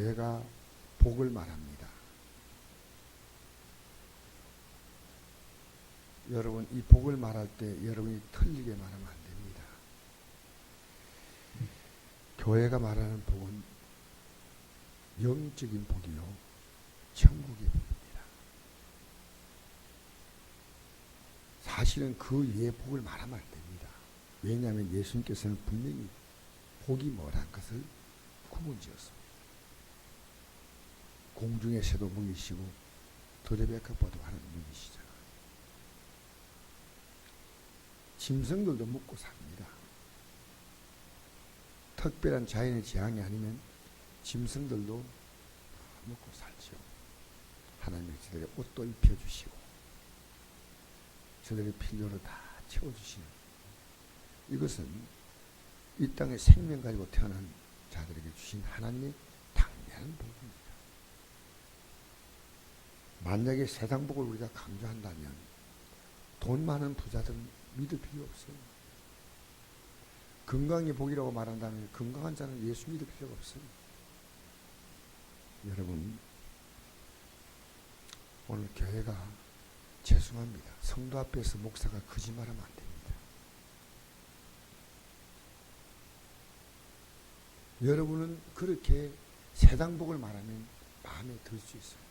교회가 복을 말합니다. 여러분 이 복을 말할 때 여러분이 틀리게 말하면 안 됩니다. 교회가 말하는 복은 영적인 복이요 천국의 복입니다. 사실은 그 위에 복을 말하면 안 됩니다. 왜냐하면 예수님께서는 분명히 복이 뭐란 것을 구분지었습니다. 공중의 새도 먹이시고 들의 백합과도 하는 분이시잖아요. 짐승들도 먹고 삽니다. 특별한 자연의 재앙이 아니면 짐승들도 먹고 살죠. 하나님이 저들의 옷도 입혀주시고 저들의 필요를 다 채워주시는 이것은 이 땅에 생명 가지고 태어난 자들에게 주신 하나님의 당연한 복입니다. 만약에 세상 복을 우리가 강조한다면 돈 많은 부자들은 믿을 필요 없어요. 건강의 복이라고 말한다면 건강한 자는 예수 믿을 필요가 없어요. 여러분 오늘 교회가 죄송합니다. 성도 앞에서 목사가 거짓말하면 안 됩니다. 여러분은 그렇게 세상복을 말하면 마음에 들 수 있어요.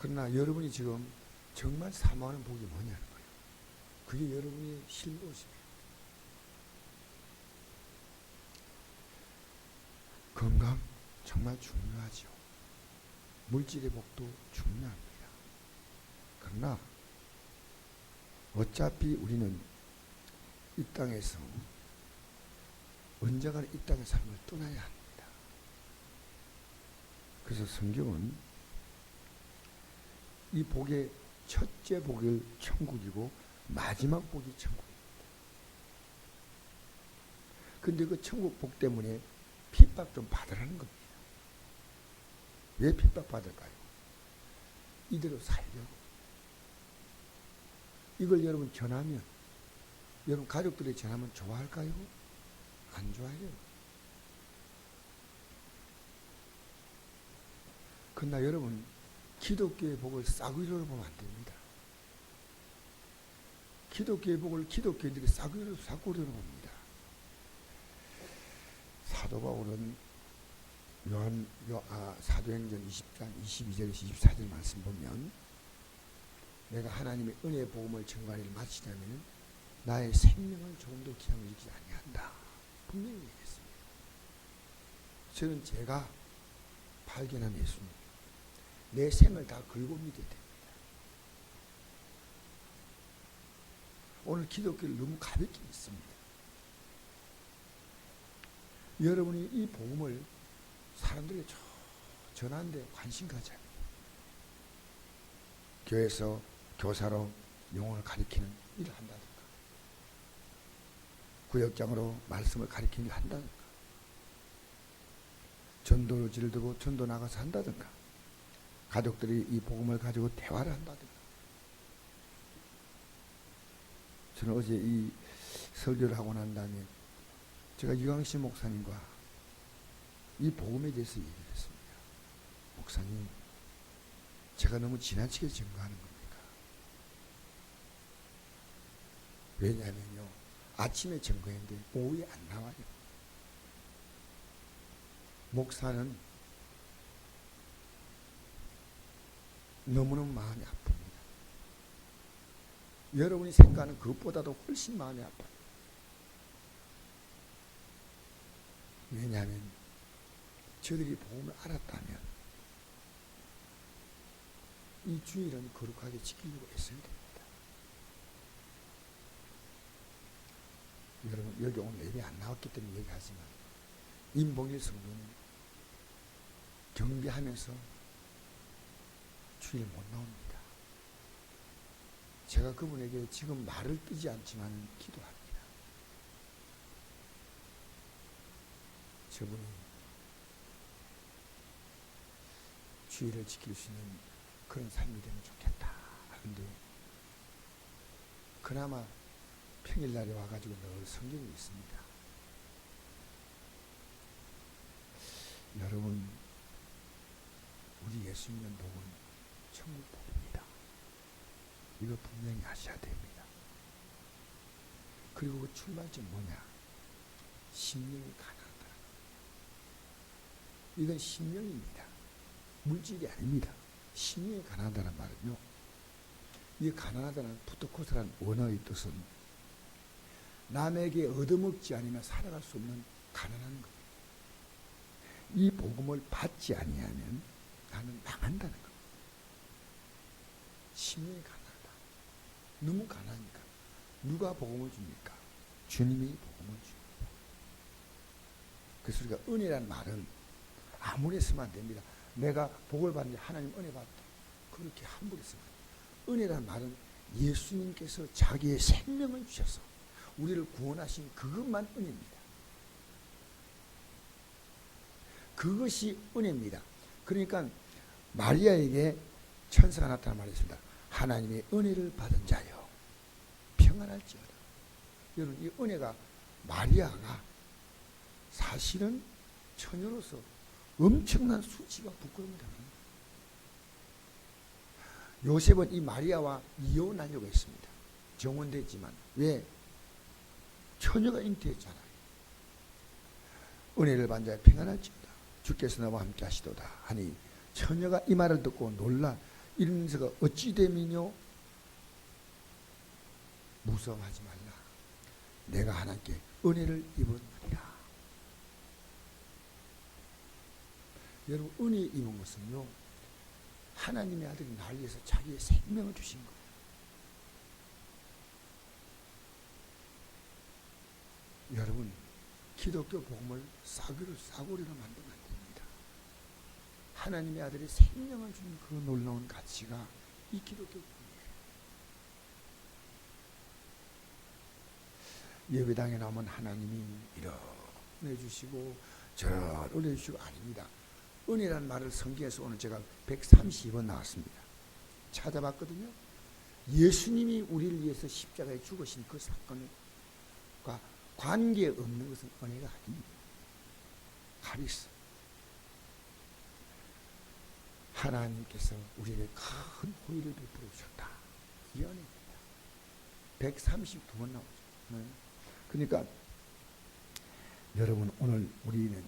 그러나 여러분이 지금 정말 사모하는 복이 뭐냐는 거예요. 그게 여러분의 실무십니다. 건강 정말 중요하죠. 물질의 복도 중요합니다. 그러나 어차피 우리는 이 땅에서 언젠가는 이 땅의 삶을 떠나야 합니다. 그래서 성경은 이 복의 첫째 복이 천국이고 마지막 복이 천국입니다. 근데 그 천국 복 때문에 핍박 좀 받으라는 겁니다. 왜 핍박 받을까요? 이대로 살려고. 이걸 여러분 전하면, 여러분 가족들이 전하면 좋아할까요? 안 좋아해요. 그러나 여러분, 기독교의 복을 싸구려로 보면 안 됩니다. 기독교의 복을 기독교인들이 싸구려로, 싸구려로 봅니다. 사도 바울은 요한 요, 아, 사도행전 20장 22절에서 24절 말씀 보면 내가 하나님의 은혜의 복음을 전가리를 마치자면 나의 생명을 조금도 기함을 잃지 아니한다. 분명히 얘기했습니다. 저는 제가 발견한 예수님 내 생을 다 걸고 믿어야 됩니다. 오늘 기독교를 너무 가볍게 믿습니다. 여러분이 이 복음을 사람들에게 전하는데 관심 가져야 합니다. 교회에서 교사로 영혼을 가리키는 일을 한다든가 구역장으로 말씀을 가리키는 일을 한다든가 전도지를 두고 전도 나가서 한다든가 가족들이 이 복음을 가지고 대화를 한다든가 저는 어제 이 설교를 하고 난 다음에 제가 유광시 목사님과 이 복음에 대해서 얘기를 했습니다. 목사님, 제가 너무 지나치게 증거하는 겁니까? 왜냐하면요, 아침에 증거했는데 오후에 안 나와요. 목사는 너무너무 마음이 아픕니다. 여러분이 생각하는 그것보다도 훨씬 마음이 아파요. 왜냐하면 저들이 복음을 알았다면 이 주일은 거룩하게 지키려고 애써야 됩니다. 여러분 여기 오늘 예배 안 나왔기 때문에 얘기하지만 임봉일 성도는 경비하면서 주일 못 나옵니다. 제가 그분에게 지금 말을 뜨지 않지만 기도합니다. 저분이 주의를 지킬 수 있는 그런 삶이 되면 좋겠다. 그런데 그나마 평일날에 와가지고 늘 성경이 있습니다. 여러분, 우리 예수님은 복은 천국 복입니다. 이거 분명히 아셔야 됩니다. 그리고 그 출발점 뭐냐? 심령이 가난하다. 이건 심령입니다. 물질이 아닙니다. 심령이 가난하다는 말은요. 이 가난하다는 푸트코스라는 원어의 뜻은 남에게 얻어먹지 않으면 살아갈 수 없는 가난한 겁니다. 이 복음을 받지 아니하면 나는 망한다는 겁니다. 심령이 가난하다. 너무 가난하니까 누가 복음을 줍니까? 주님이 복음을 줍니다. 그래서 우리가 은혜란 말은 아무리 쓰면 안 됩니다. 내가 복을 받는데 하나님 은혜 받다. 그렇게 함부로 쓰면. 은혜란 말은 예수님께서 자기의 생명을 주셔서 우리를 구원하신 그것만 은혜입니다. 그것이 은혜입니다. 그러니까 마리아에게 천사가 나타나 말했습니다. 하나님의 은혜를 받은 자여 평안할지어다. 여러분 이 은혜가 마리아가 사실은 처녀로서 엄청난 수치가 부끄러움을 당합니다. 요셉은 이 마리아와 이혼하려고 했습니다. 정혼됐지만 왜? 처녀가 잉태했잖아요. 은혜를 받은 자여 평안할지어다. 주께서 나와 함께 하시도다 하니 처녀가 이 말을 듣고 놀라 이러면서가 어찌 됨이뇨? 무서워하지 말라. 내가 하나님께 은혜를 입었느니라. 여러분 은혜 입은 것은요 하나님의 아들이 날 위해서 자기의 생명을 주신 거예요. 여러분 기독교 복음을 싸구려 싸구려로 안 됩니다. 하나님의 아들이 생명을 주는 그 놀라운 가치가 이 기독교 복음이에요. 예배당에 나오면 하나님이 은혜 주시고 저런 은혜 주시고 아닙니다. 은혜란 말을 성경에서 오늘 제가 132번 나왔습니다. 찾아봤거든요. 예수님이 우리를 위해서 십자가에 죽으신 그 사건과 관계 없는 것은 은혜가 아닙니다. 가리스. 하나님께서 우리에게 큰 호의를 베풀어 주셨다. 이 은혜입니다. 132번 나오죠. 네. 그러니까 여러분 오늘 우리는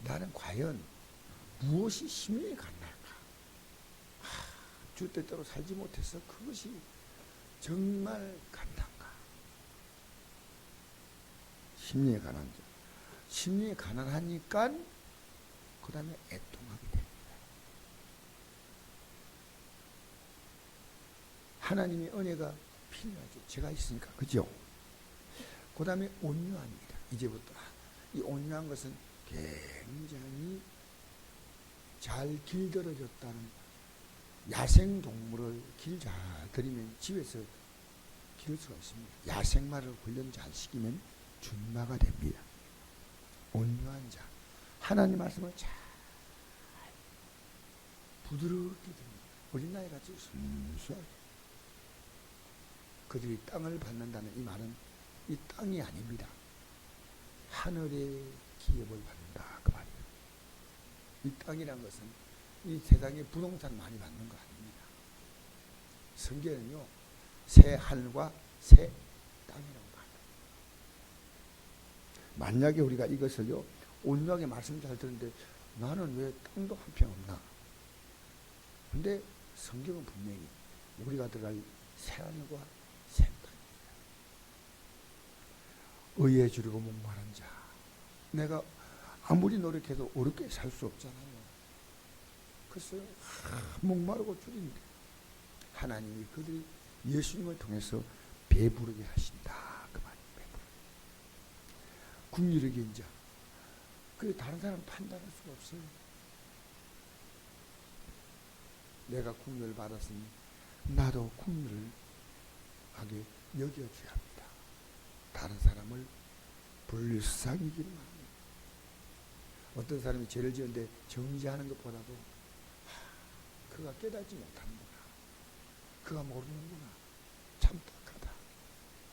나는 과연 무엇이 심령이 갔나까? 주 뜻대로 살지 못해서 그것이 정말 간단가? 심리에 가난 자. 심리에 가난하니까 그 다음에 애통하게 됩니다. 하나님의 은혜가 필요하죠. 제가 있으니까. 그죠? 그 다음에 온유합니다. 이제부터. 이 온유한 것은 굉장히 잘 길들여졌다는 야생 동물을 길 잘 들이면 집에서 기를 수가 있습니다. 야생마를 훈련 잘 시키면 준마가 됩니다. 온유한 자. 하나님 말씀을 잘 부드럽게 듭니다. 어린아이 같이 순수하게. 그들이 땅을 받는다는 이 말은 이 땅이 아닙니다. 하늘의 기업을 받는다. 그 말이에요. 이 땅이란 것은 이 세상에 부동산 많이 받는 거 아닙니다. 성경은요, 새 하늘과 새 땅이라고 말해요. 만약에 우리가 이것을요, 온유하게 말씀 잘 듣는데 나는 왜 땅도 한 평 없나? 근데 성경은 분명히 우리가 들어갈 새 하늘과 새 땅입니다. 의에 주르고 목마른 자. 내가 아무리 노력해도 어렵게 살 수 없잖아요. 글쎄요, 목마르고 줄인데 하나님이 그들이 예수님을 통해서 배부르게 하신다. 그 말이 배부르게. 국률의 인자. 그 다른 사람 판단할 수가 없어요. 내가 국률을 받았으니 나도 국률을 하게 여겨줘야 합니다. 다른 사람을 불쌍히기를 합니다. 어떤 사람이 죄를 지었는데 정지하는 것보다도 하, 그가 깨닫지 못하는구나. 그가 모르는구나. 참 딱하다.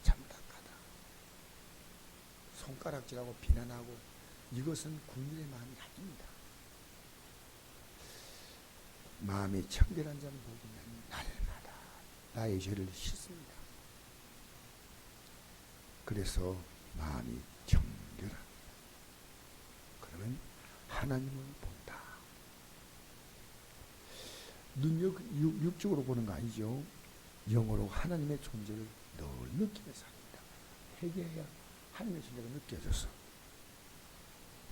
참 딱하다. 손가락질하고 비난하고 이것은 국민의 마음이 아닙니다. 마음이 청결한 자는 복이면 날마다 나의 죄를 씻습니다. 그래서 마음이 청결한 그러면 하나님을 본다. 눈력 육, 육적으로 보는 거 아니죠. 영어로 하나님의 존재를 늘 느끼며 삽니다. 회개해야 하나님의 존재가 느껴져서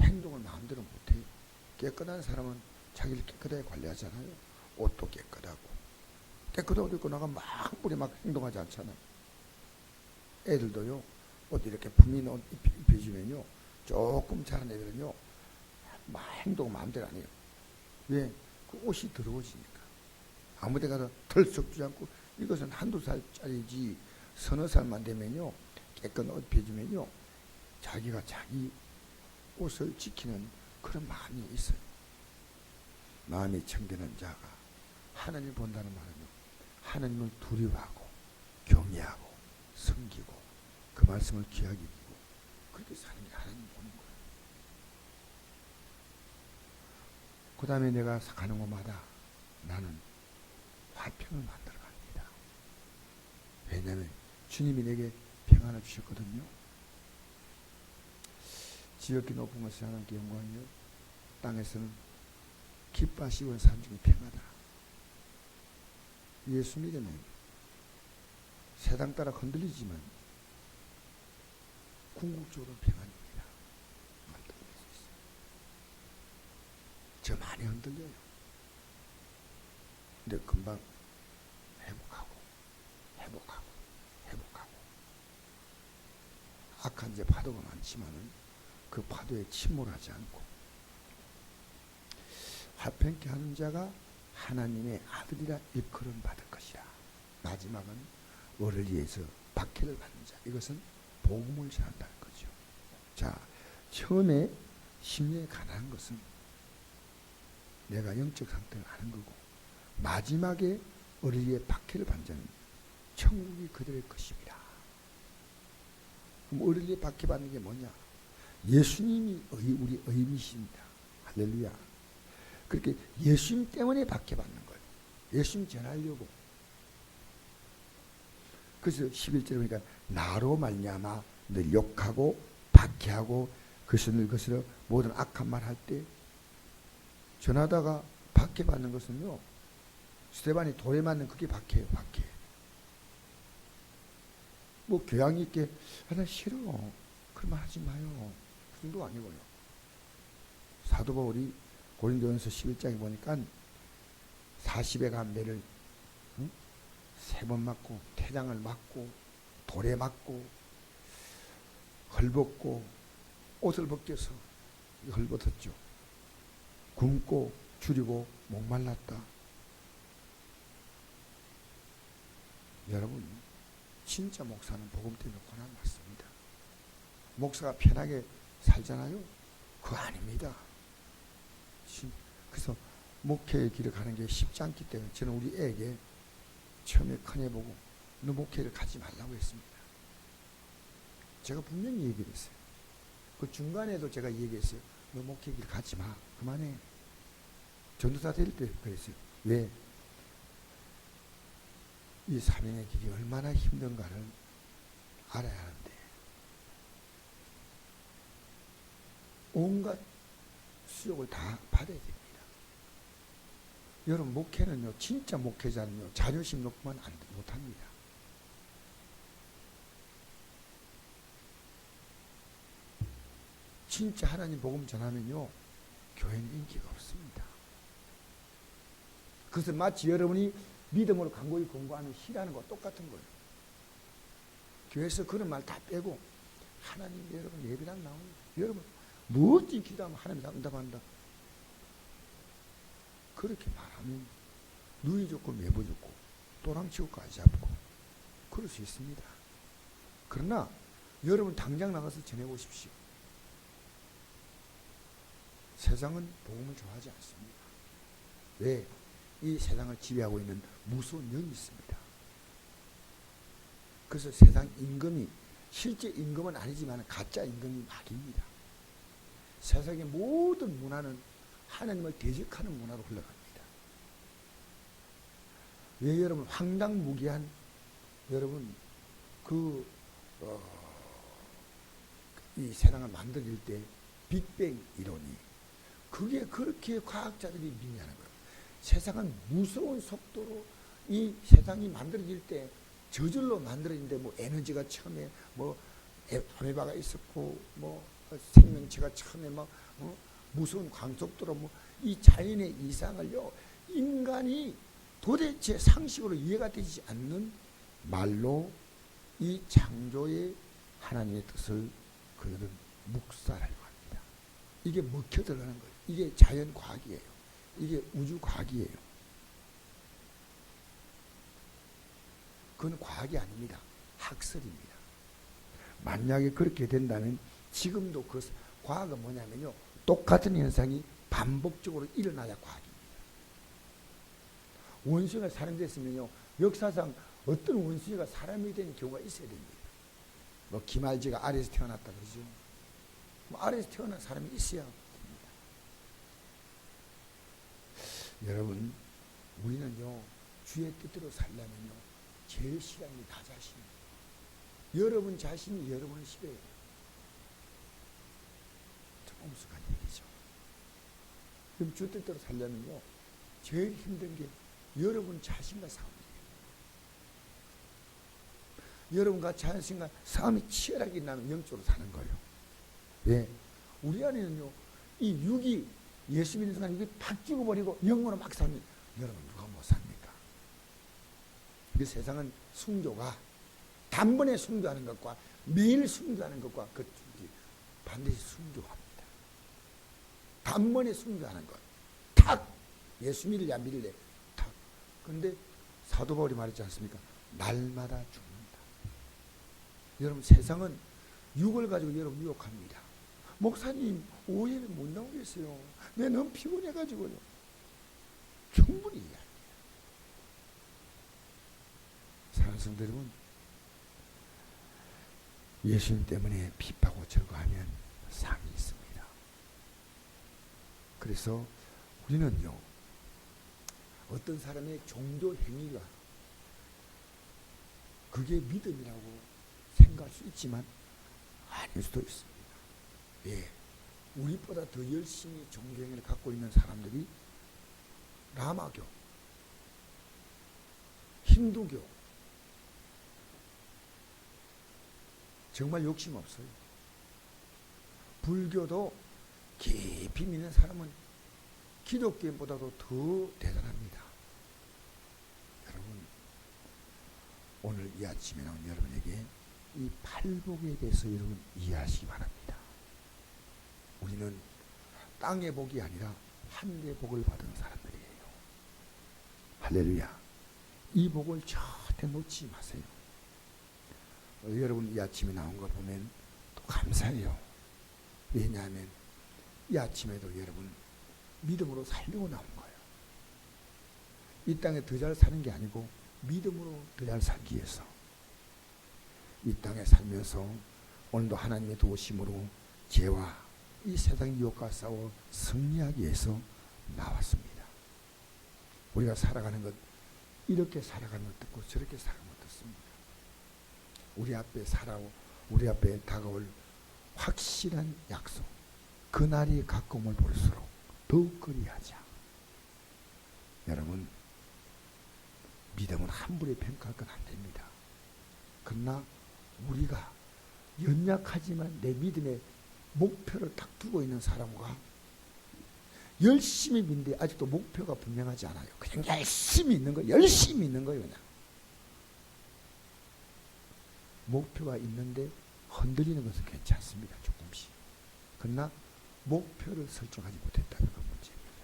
행동을 마음대로 못해요. 깨끗한 사람은 자기를 깨끗하게 관리하잖아요. 옷도 깨끗하고 깨끗하고 입고 나가 막 뿌리 막 행동하지 않잖아요. 애들도요. 옷 이렇게 품이 옷 입- 입혀주면요. 조금 자란 애들은요. 막 행동 마음대로 안 해요. 왜? 그 옷이 더러워지니까. 아무 데 가서 털썩 주지 않고 이것은 한두 살짜리지 서너 살만 되면요. 깨끗한 옷 입혀주면요. 자기가 자기 옷을 지키는 그런 마음이 있어요. 마음이 청결한 자가 하나님을 본다는 말은요. 하나님을 두려워하고 경외하고 섬기고 그 말씀을 귀하게 여기고 그렇게 사는 게 하나님 보는 거예요. 그 다음에 내가 가는 곳마다 나는 화평을 만들어 갑니다. 왜냐하면 주님이 내게 평안을 주셨거든요. 지극히 높은 것이 하나님께 영광이요. 땅에서는 기뻐하시고 사람 중에 평하다. 예수 믿으면 세상 따라 흔들리지만 궁극적으로 평안입니다. 저 많이 흔들려요. 근데 금방 회복하고 회복하고 회복하고 악한 제 파도가 많지만은 그 파도에 침몰하지 않고 화평케 하는 자가 하나님의 아들이라 일컬음 받을 것이라. 마지막은 너를 위해서 박해를 받는 자. 이것은 복음을 전한다는 거죠. 자, 처음에 심리에 가난한 것은 내가 영적 상태를 아는 거고 마지막에 위해 박해를 받는 천국이 그들의 것입니다. 그럼 위해 박해받는 게 뭐냐? 예수님이 의, 우리 의미십니다. 할렐루야. 그렇게 예수님 때문에 박해받는 거예요. 예수님 전하려고. 그래서 11절에 보니까 나로 말미암아 늘 욕하고 박해하고 그것을 늘 것으로 모든 악한 말 할 때 전하다가 박해받는 것은요. 스테반이 돌에 맞는 그게 박해예요. 박해. 뭐 교양 있게 하나 싫어. 그런 말 하지 마요. 그 정도 아니고요. 사도 바울이 고린도전서 11장에 보니까 40의 감배를 응? 세번 맞고 태장을 맞고 돌에 맞고 헐벗고 옷을 벗겨서 헐벗었죠. 굶고 줄이고 목말랐다. 여러분 진짜 목사는 복음 때문에 고난 받습니다. 목사가 편하게 살잖아요. 그거 아닙니다. 그래서 목회의 길을 가는 게 쉽지 않기 때문에 저는 우리 애에게 처음에 큰애 보고 너 목회를 가지 말라고 했습니다. 제가 분명히 얘기를 했어요. 그 중간에도 제가 얘기했어요. 너 목회 길 가지 마. 그만해. 전도사 될 때 그랬어요. 왜? 이 사명의 길이 얼마나 힘든가를 알아야 하는데 온갖 수욕을 다 받아야 됩니다. 여러분 목회는요 진짜 목회자는요 자존심 높으면 안 못합니다. 진짜 하나님 복음 전하면요 교회는 인기가 없습니다. 그것은 마치 여러분이 믿음으로 간고히 공부하는 시라는 거 똑같은 거예요. 교회에서 그런 말 다 빼고 하나님 여러분 예배당 나오는 여러분 무엇지 기도하면 하나님 다 응답한다. 그렇게 말하면 누이 좋고 매부 좋고 또랑치고까지 잡고 그럴 수 있습니다. 그러나 여러분 당장 나가서 전해보십시오. 세상은 복음을 좋아하지 않습니다. 왜? 이 세상을 지배하고 있는 무서운 영이 있습니다. 그래서 세상 임금이 실제 임금은 아니지만 가짜 임금이 막입니다. 세상의 모든 문화는 하나님을 대적하는 문화로 흘러갑니다. 왜 여러분 황당무계한 여러분 그 어, 이 세상을 만들어질 때 빅뱅 이론이 그게 그렇게 과학자들이 믿냐는 거예요. 세상은 무서운 속도로 이 세상이 만들어질 때 저절로 만들어진데 뭐 에너지가 처음에 뭐 에- 아메바가 있었고 뭐 생명체가 처음에 막 어? 무서운 광속도로 뭐 이 자연의 이상을요 인간이 도대체 상식으로 이해가 되지 않는 말로 이 창조의 하나님의 뜻을 그들은 묵살하려고 합니다. 이게 먹혀 들어가는 거예요. 이게 자연 과학이에요. 이게 우주 과학이에요. 그건 과학이 아닙니다. 학설입니다. 만약에 그렇게 된다면 지금도 그 과학은 뭐냐면요. 똑같은 현상이 반복적으로 일어나야 과학입니다. 원숭이가 사람이 됐으면요. 역사상 어떤 원숭이가 사람이 된 경우가 있어야 됩니다. 뭐 기말지가 아래에서 태어났다 그러죠. 뭐 아래에서 태어난 사람이 있어야 됩니다. 여러분, 우리는요, 주의 뜻대로 살려면요, 제일 게나 자신이에요. 여러분 자신이 여러분을 싫어해요. 좀 엄숙한 얘기죠. 그럼 주 뜻대로 살려면요, 제일 힘든 게 여러분 자신과 싸움이에요. 여러분과 자신과 싸움이 치열하게 나면 영적으로 사는 거예요. 왜? 우리 안에는요, 이 육이 예수 믿는 순간 이게 팍 찍어버리고 영으로 막 살면 여러분 누가 못 삽니까? 그 세상은 순교가 단번에 순교하는 것과 매일 순교하는 것과 그 반드시 순교합니다. 단번에 순교하는 것. 탁! 예수 안 믿을래? 탁! 그런데 사도 바울이 말했지 않습니까? 날마다 죽는다. 여러분 세상은 육을 가지고 여러분 유혹합니다. 목사님 오해는 못 나오겠어요. 내 너무 피곤해가지고요. 충분히 이해합니다. 사랑하는 성도 여러분, 예수님 때문에 핍하고 절거하면 상이 있습니다. 그래서 우리는요, 어떤 사람의 종교 행위가 그게 믿음이라고 생각할 수 있지만 아닐 수도 있습니다. 예. 우리보다 더 열심히 종교 행위를 갖고 있는 사람들이 라마교, 힌두교, 정말 욕심 없어요. 불교도 깊이 믿는 사람은 기독교인보다도 더 대단합니다. 여러분, 오늘 이 아침에 나온 여러분에게 이 팔복에 대해서 여러분 이해하시기 바랍니다. 우리는 땅의 복이 아니라 하늘의 복을 받은 사람들이에요. 할렐루야. 이 복을 절대 놓지 마세요. 어, 여러분 이 아침에 나온 거 보면 또 감사해요. 왜냐하면 이 아침에도 여러분 믿음으로 살려고 나온 거예요. 이 땅에 더 잘 사는 게 아니고 믿음으로 더 잘 살기 위해서 이 땅에 살면서 오늘도 하나님의 도우심으로 죄와 이 세상 유혹과 싸워 승리하기 위해서 나왔습니다. 우리가 살아가는 것 이렇게 살아가는 것 듣고 저렇게 살아가는 것 듣습니다. 우리 앞에 살아오 우리 앞에 다가올 확실한 약속 그날이 가까움을 볼수록 더욱 그리하자. 여러분 믿음은 함부로 평가할 건 안 됩니다. 그러나 우리가 연약하지만 내 믿음의 목표를 딱 두고 있는 사람과 열심히 믿는데 아직도 목표가 분명하지 않아요. 그냥 열심히 있는 거, 열심히 있는 거예요, 그냥. 목표가 있는데 흔들리는 것은 괜찮습니다, 조금씩. 그러나 목표를 설정하지 못했다면 그 문제입니다.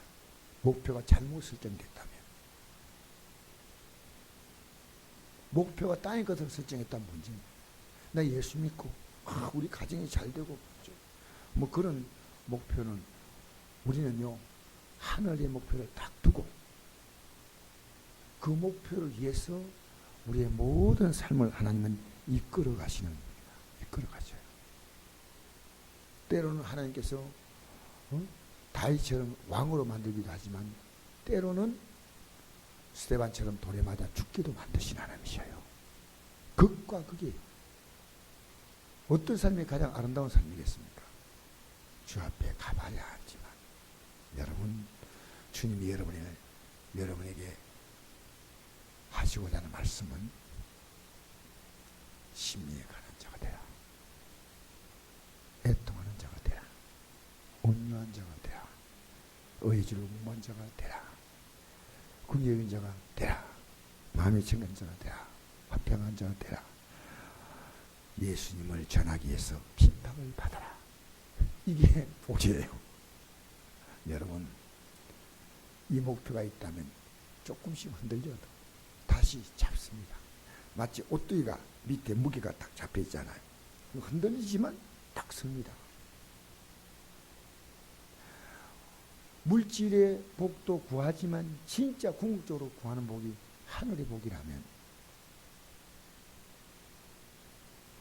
목표가 잘못 설정됐다면. 목표가 땅의 것을 설정했다는 문제입니다. 나 예수 믿고, 아, 우리 가정이 잘 되고, 뭐 그런 목표는 우리는요 하늘의 목표를 딱 두고 그 목표를 위해서 우리의 모든 삶을 하나님은 이끌어 가시는. 이끌어 가셔요. 때로는 하나님께서 어? 다윗처럼 왕으로 만들기도 하지만 때로는 스테반처럼 돌에 맞아 죽게도 만드신 하나님이셔요. 극과 극이 어떤 삶이 가장 아름다운 삶이겠습니까? 주 앞에 가봐야 하지만 여러분 주님이 여러분을 여러분에게 하시고자 하는 말씀은 심리에 관한 자가 되라. 애통하는 자가 되라. 온유한 자가 되라. 의지로 무한 자가 되라. 궁여인 자가 되라. 마음이 청한 자가 되라. 화평한 자가 되라. 예수님을 전하기 위해서 핍박을 받아라. 이게 복이에요. 여러분, 이 목표가 있다면 조금씩 흔들려도 다시 잡습니다. 마치 옷두이가 밑에 무게가 딱 잡혀 있잖아요. 흔들리지만 딱 섭니다. 물질의 복도 구하지만 진짜 궁극적으로 구하는 복이 하늘의 복이라면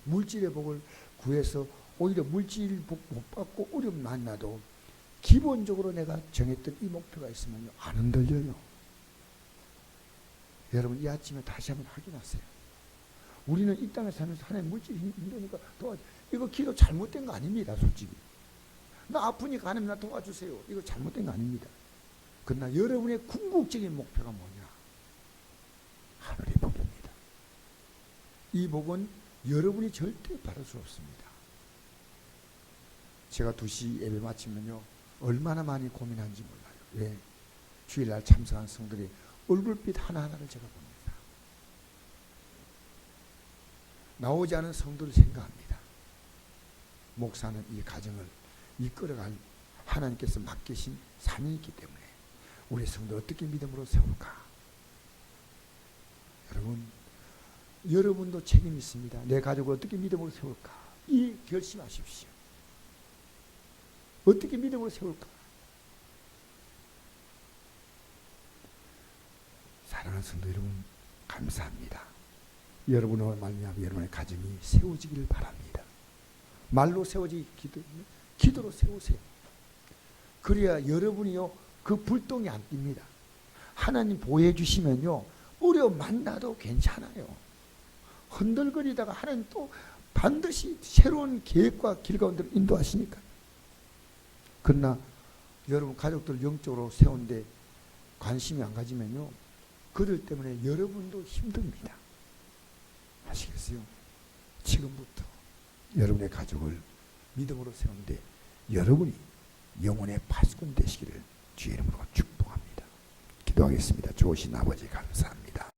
물질의 복을 구해서 오히려 물질 복못 받고 어려움 만나도 기본적으로 내가 정했던 이 목표가 있으면 안 흔들려요. 여러분 이 아침에 다시 한번 확인하세요. 우리는 이 땅에 살면서 하나님 물질이 힘드니까 도와 이거 기도 잘못된 거 아닙니다, 솔직히. 나 아프니까 하나님 나 도와주세요. 이거 잘못된 거 아닙니다. 그러나 여러분의 궁극적인 목표가 뭐냐? 하늘의 복입니다. 이 복은 여러분이 절대 받을 수 없습니다. 제가 2시 예배 마치면요. 얼마나 많이 고민하는지 몰라요. 왜? 주일날 참석한 성들의 얼굴빛 하나하나를 제가 봅니다. 나오지 않은 성도를 생각합니다. 목사는 이 가정을 이끌어갈 하나님께서 맡기신 사명이 있기 때문에 우리 성도 어떻게 믿음으로 세울까? 여러분, 여러분도 책임이 있습니다. 내 가족을 어떻게 믿음으로 세울까? 이 결심하십시오. 어떻게 믿음으로 세울까? 사랑하는 성도 여러분, 감사합니다. 여러분을 말미암아 여러분의 가정이 세워지기를 바랍니다. 말로 세워지 기도, 기도로 세우세요. 그래야 여러분이요 그 불똥이 안 띕니다. 하나님 보호해 주시면요 어려움 만나도 괜찮아요. 흔들거리다가 하나님 또 반드시 새로운 계획과 길 가운데로 인도하시니까. 그러나 여러분 가족들 영적으로 세운데 관심이 안 가지면요 그들 때문에 여러분도 힘듭니다. 아시겠어요? 지금부터 여러분의 가족을 믿음으로 세운데 여러분이 영혼의 파수꾼 되시기를 주의 이름으로 축복합니다. 기도하겠습니다. 좋으신 아버지 감사합니다.